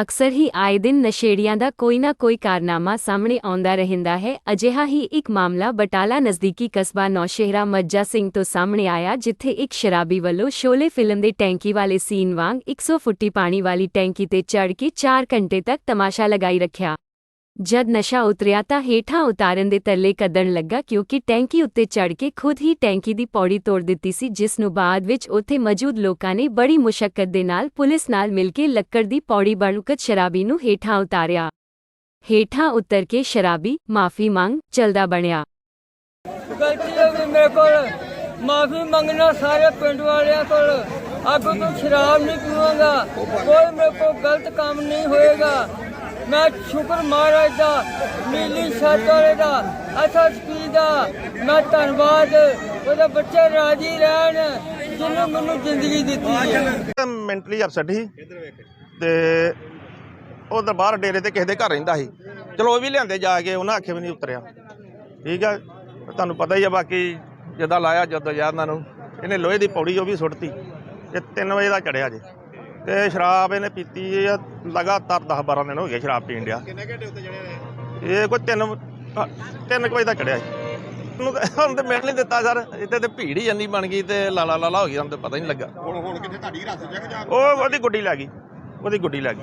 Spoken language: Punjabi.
ਅਕਸਰ ਹੀ ਆਏ ਦਿਨ ਨਸ਼ੇੜੀਆਂ ਦਾ ਕੋਈ ਨਾ ਕੋਈ ਕਾਰਨਾਮਾ ਸਾਹਮਣੇ ਆਉਂਦਾ ਰਹਿੰਦਾ ਹੈ। ਅਜਿਹਾ ਹੀ ਇੱਕ ਮਾਮਲਾ ਬਟਾਲਾ ਨਜ਼ਦੀਕੀ ਕਸਬਾ ਨੌਸ਼ਹਿਰਾ ਮੱਜਾ ਸਿੰਘ ਤੋਂ ਸਾਹਮਣੇ ਆਇਆ, ਜਿੱਥੇ ਇੱਕ ਸ਼ਰਾਬੀ ਵੱਲੋਂ ਸ਼ੋਲੇ ਫਿਲਮ ਦੇ ਟੈਂਕੀ ਵਾਲੇ ਸੀਨ ਵਾਂਗ 100 ਫੁੱਟੀ ਪਾਣੀ ਵਾਲੀ ਟੈਂਕੀ ਤੇ ਚੜ੍ਹ ਕੇ 4 ਘੰਟੇ ਤੱਕ ਤਮਾਸ਼ਾ ਲਗਾਈ ਰੱਖਿਆ। ਜਦ ਨਸ਼ਾ ਉਤਰਿਆ ਤਾਂ ਹੇਠਾਂ ਉਤਾਰਨ ਦੇ ਤਰਲੇ ਕੱਢਣ ਲੱਗਾ ਕਿਉਂਕਿ ਟੈਂਕੀ ਉੱਤੇ ਚੜ੍ਹ ਕੇ ਖੁਦ ਹੀ ਟੈਂਕੀ ਦੀ ਪੌੜੀ ਤੋੜ ਦਿੱਤੀ ਸੀ, ਜਿਸ ਨੂੰ ਬਾਅਦ ਵਿੱਚ ਉੱਥੇ ਮੌਜੂਦ ਲੋਕਾਂ ਨੇ ਬੜੀ ਮੁਸ਼ਕਲ ਦੇ ਨਾਲ ਪੁਲਿਸ ਨਾਲ ਮਿਲ ਕੇ ਲੱਕੜ ਦੀ ਪੌੜੀ ਬਣਾਉਕਤ ਸ਼ਰਾਬੀ ਨੂੰ ਹੇਠਾਂ ਉਤਾਰਿਆ। ਹੇਠਾਂ ਉਤਰ ਕੇ ਸ਼ਰਾਬੀ, ਮਾਫੀ ਮੰਗ, ਚਲਦਾ ਬਣਿਆ। ਗਲਤੀ ਹੋ ਗਈ ਮੇਰੇ ਕੋਲ। ਮਾਫੀ ਮੰਗਣਾ ਸਾਰੇ ਪਿੰਡ ਵਾਲਿਆਂ ਕੋਲ। ਅੱਗੋਂ ਤੋਂ ਸ਼ਰਾਬ ਨਹੀਂ ਪੀਵਾਂਗਾ। ਕੋਈ ਮੇਰੇ ਕੋਲ ਗਲਤ ਕੰਮ ਨਹੀਂ ਹੋਏਗਾ। ਮੈਂ ਸ਼ੁਕਰ ਮਹਾਰਾਜ ਦਾ ਨੀਲੀ ਛੱਤ ਦਾ ਐਸਐਸਪੀ ਦਾ, ਮੈਂ ਧੰਨਵਾਦ। ਉਹਦੇ ਬੱਚੇ ਰਾਜੀ ਰਹਿਣ, ਜਿਹਨੂੰ ਮੈਨੂੰ ਜ਼ਿੰਦਗੀ ਦਿੱਤੀ ਹੈ। ਮੈਂਟਲੀ ਅਪਸੈਟ ਸੀ। ਤੇ ਉਹ ਦਰਬਾਰ ਡੇਰੇ ਤੇ ਕਿਸੇ ਦੇ ਘਰ ਰਹਿੰਦਾ ਸੀ। ਚਲੋ ਉਹ ਵੀ ਲਿਆਂਦੇ ਜਾ ਕੇ, ਉਹਨਾਂ ਆਖੇ ਵੀ ਨਹੀਂ ਉਤਰਿਆ। ਠੀਕ ਆ? ਤੁਹਾਨੂੰ ਪਤਾ ਹੀ ਆ ਬਾਕੀ ਜਦਾਂ ਲਾਇਆ, ਜਦੋਂ ਯਾਰ ਇਹਨਾਂ ਨੂੰ ਇਹਨੇ ਲੋਹੇ ਦੀ ਪੌੜੀ ਉਹ ਵੀ ਸੁੱਟਤੀ। ਤੇ 3 ਵਜੇ ਦਾ ਚੜਿਆ ਜੇ। ਤੇ ਸ਼ਰਾਬ ਇਹਨੇ ਪੀਤੀ ਆ ਲਗਾਤਾਰ 10 12 ਦਿਨ ਹੋ ਗਏ ਸ਼ਰਾਬ ਪੀਣ ਡਿਆ। ਕਿੰਨੇ ਘੰਟੇ ਉੱਤੇ ਚੜਿਆ ਇਹ? ਕੋਈ 3 3 ਵਜੇ ਦਾ ਚੜਿਆ ਤਾਂ- ਹੁਣ ਤੇ ਮਿਲ ਨਹੀਂ ਦਿੱਤਾ ਸਰ। ਇੱਥੇ ਤੇ ਭੀੜ ਹੀ ਇੰਨੀ ਬਣ ਗਈ ਤੇ ਲਾਲਾ ਲਾਲਾ ਹੋ ਗਈ ਸਾਨੂੰ ਤੇ ਪਤਾ ਹੀ ਨਹੀਂ ਲੱਗਾ। ਹੁਣ ਹੁਣ ਕਿੱਥੇ ਤੁਹਾਡੀ ਰਸ ਜਗ ਜਾ ਉਹ ਉਹਦੀ ਗੁੱਡੀ ਲੈ ਗਈ। ਉਹਦੀ ਗੁੱਡੀ ਲੈ ਗਈ।